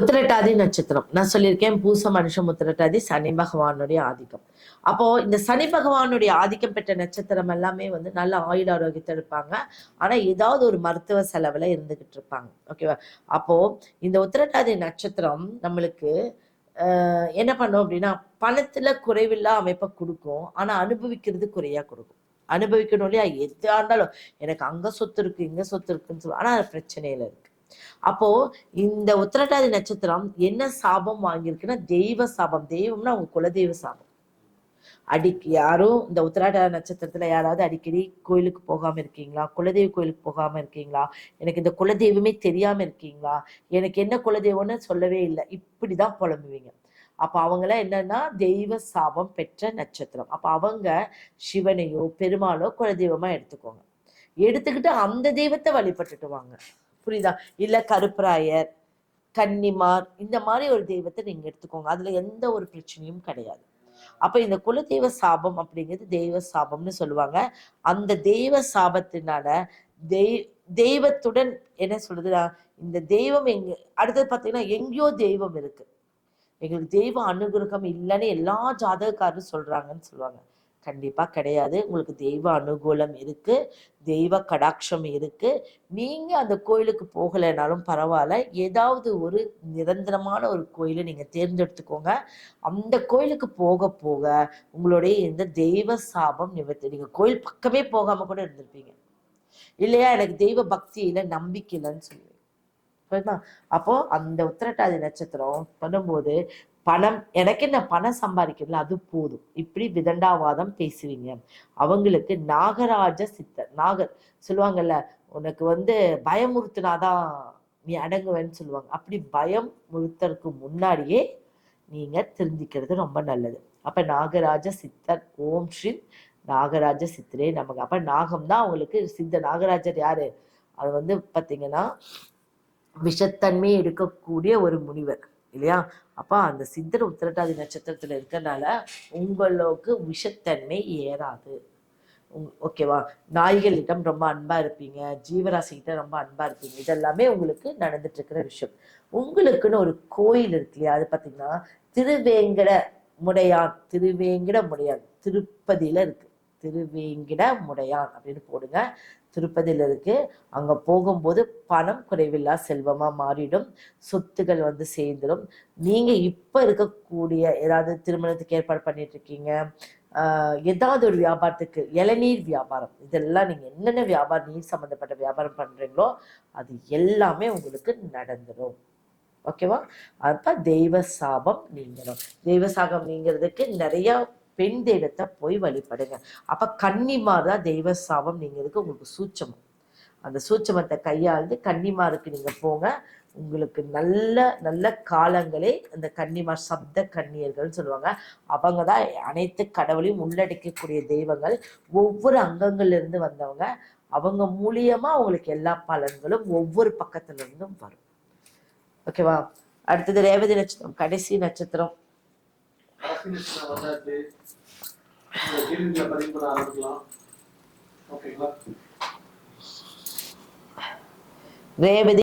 உத்திரட்டாதி நட்சத்திரம். நான் சொல்லியிருக்கேன் பூச மனுஷம் உத்திரட்டாதி சனி பகவானுடைய ஆதிக்கம். அப்போ இந்த சனி பகவானுடைய ஆதிக்கம் பெற்ற நட்சத்திரம் எல்லாமே வந்து நல்ல ஆயுள் ஆரோக்கியத்தை இருப்பாங்க. ஆனா ஏதாவது ஒரு மருத்துவ செலவுல இருந்துகிட்டு இருப்பாங்க. ஓகேவா அப்போ இந்த உத்திரட்டாதி நட்சத்திரம் நம்மளுக்கு என்ன பண்ணும் அப்படின்னா பணத்துல குறைவில்லா அமைப்பை கொடுக்கும். ஆனா அனுபவிக்கிறது குறையா கொடுக்கும். அனுபவிக்கணும் இல்லையா? எதா இருந்தாலும் எனக்கு அங்க சொத்து இருக்கு இங்க சொத்து இருக்குன்னு சொல்லுவோம் ஆனா அது பிரச்சனையில இருக்கு. அப்போ இந்த உத்திரட்டாதி நட்சத்திரம் என்ன சாபம் வாங்கியிருக்குன்னா தெய்வ சாபம். தெய்வம்னா அவங்க குலதெய்வ சாபம். அடிக்கு யாரும் இந்த உத்திராட்டாதி நட்சத்திரத்துல யாராவது அடிக்கடி கோயிலுக்கு போகாம இருக்கீங்களா? குலதெய்வ கோயிலுக்கு போகாம இருக்கீங்களா? எனக்கு இந்த குலதெய்வமே தெரியாம இருக்கீங்களா? எனக்கு என்ன குலதெய்வம்னு சொல்லவே இல்லை. இப்படிதான் புலம்புவீங்க. அப்ப அவங்களாம் என்னன்னா தெய்வ சாபம் பெற்ற நட்சத்திரம். அப்ப அவங்க சிவனையோ பெருமாளோ குலதெய்வமா எடுத்துக்கோங்க. எடுத்துக்கிட்டு அந்த தெய்வத்தை வழிபட்டுட்டு வாங்க. புரியுதா? இல்ல கருப்பராயர் கன்னிமார் இந்த மாதிரி ஒரு தெய்வத்தை நீங்க எடுத்துக்கோங்க. அதுல எந்த ஒரு பிரச்சனையும் கிடையாது. அப்ப இந்த குலதெய்வ சாபம் அப்படிங்கிறது தெய்வ சாபம்னு சொல்லுவாங்க. அந்த தெய்வ சாபத்தினால தெய் தெய்வத்துடன் என்ன சொல்றதுன்னா இந்த தெய்வம் எங்க அடுத்தது பாத்தீங்கன்னா எங்கேயோ தெய்வம் இருக்கு. எங்களுக்கு தெய்வ அனுகிரகம் இல்லைன்னு எல்லா ஜாதகக்காரரும் சொல்றாங்கன்னு சொல்லுவாங்க. கண்டிப்பா கிடையாது. உங்களுக்கு தெய்வ அனுகூலம் இருக்கு. தெய்வ கடாட்சம் இருக்கு. நீங்க அந்த கோயிலுக்கு போகலைனாலும் பரவாயில்ல. ஏதாவது ஒரு நிரந்தரமான ஒரு கோயிலை நீங்க தேர்ந்தெடுத்துக்கோங்க. அந்த கோயிலுக்கு போக போக உங்களுடைய இந்த தெய்வ சாபம் நிவர்த்தி நீங்கள் கோயில் பக்கமே போகாம கூட இருந்திருப்பீங்க. இல்லையா? எனக்கு தெய்வ பக்தி இல்லை நம்பிக்கை இல்லைன்னு சொல்லுவீங்க. அப்போ அந்த உத்திரட்டாதி நட்சத்திரம் பண்ணும்போது பணம் எனக்கு என்ன பணம் சம்பாதிக்கிறதுல அது போதும். இப்படி விதண்டாவாதம் பேசுவீங்க. அவங்களுக்கு நாகராஜ சித்தர் நாகர் சொல்லுவாங்கல்ல உனக்கு வந்து பயமுறுத்தினாதான் நீ அடங்குவேன்னு சொல்லுவாங்க. அப்படி பயம் முழுத்தருக்கு முன்னாடியே நீங்க திருந்திக்கிறது ரொம்ப நல்லது. அப்ப நாகராஜ சித்தர் ஓம் ஸ்ரீ நாகராஜ சித்தரே நமக்கு. அப்ப நாகம் தான் அவங்களுக்கு சித்த நாகராஜர் யாரு? அது வந்து பாத்தீங்கன்னா விஷத்தன்மை எடுக்கக்கூடிய ஒரு முனிவர். இல்லையா? அப்போ அந்த சித்திர உத்திரட்டாதி நட்சத்திரத்துல இருக்கிறனால உங்களுக்கு விஷத்தன்மை ஏறாது. உங்- ஓகேவா? நாய்களிடம் ரொம்ப அன்பா இருப்பீங்க ஜீவராசிகிட்ட ரொம்ப அன்பா இருப்பீங்க. இதெல்லாமே உங்களுக்கு நடந்துட்டு இருக்கிற விஷயம். உங்களுக்குன்னு ஒரு கோயில் இருக்கு இல்லையா? அது பாத்தீங்கன்னா திருவேங்கட முடையான் திருவேங்கட முடையான். திருப்பதியில இருக்கு. திருவேங்கிட முடையான் அப்படின்னு போடுங்க. திருப்பதியில இருக்கு. அங்க போகும்போது பணம் குறைவில்லா செல்வமா மாறிடும். சொத்துக்கள் வந்து சேர்ந்துடும் நீங்கள் இப்போ இருக்கக்கூடிய ஏதாவது திருமணத்துக்கு ஏற்பாடு பண்ணிட்டு இருக்கீங்க. ஆஹ் ஏதாவது ஒரு வியாபாரத்துக்கு இளநீர் வியாபாரம். இதெல்லாம் நீங்க என்னென்ன வியாபாரம் நீர் சம்மந்தப்பட்ட வியாபாரம் பண்றீங்களோ அது எல்லாமே உங்களுக்கு நடந்துடும் ஓகேவா? அப்போ தெய்வ சாபம் நீங்கணும். தெய்வ சாபம் நீங்கிறதுக்கு நிறைய பெண் தெய்வத்தை போய் வழிபடுங்க. அப்ப கன்னிமார் தான் தெய்வ சாபம் இருக்கு உங்களுக்கு சூட்சமம். அந்த சூட்சமத்தை கையாழ்ந்து கன்னிமாருக்கு நீங்க போங்க. உங்களுக்கு நல்ல நல்ல காலங்களே அந்த கன்னிமார் சப்த கன்னியர்கள் சொல்லுவாங்க. அவங்க தான் அனைத்து கடவுளையும் உள்ளடக்கக்கூடிய தெய்வங்கள். ஒவ்வொரு அங்கங்கள்ல இருந்து வந்தவங்க. அவங்க மூலியமா உங்களுக்கு எல்லா பலன்களும் ஒவ்வொரு பக்கத்துல இருந்தும் வரும். ஓகேவா? அடுத்தது ரேவதி நட்சத்திரம் கடைசி நட்சத்திரம். ராசி வந்தாச்சு. கேள்விகளை பதிவு பண்ண ஆரம்பிக்கலாம். ஓகேங்களா? ரேவதி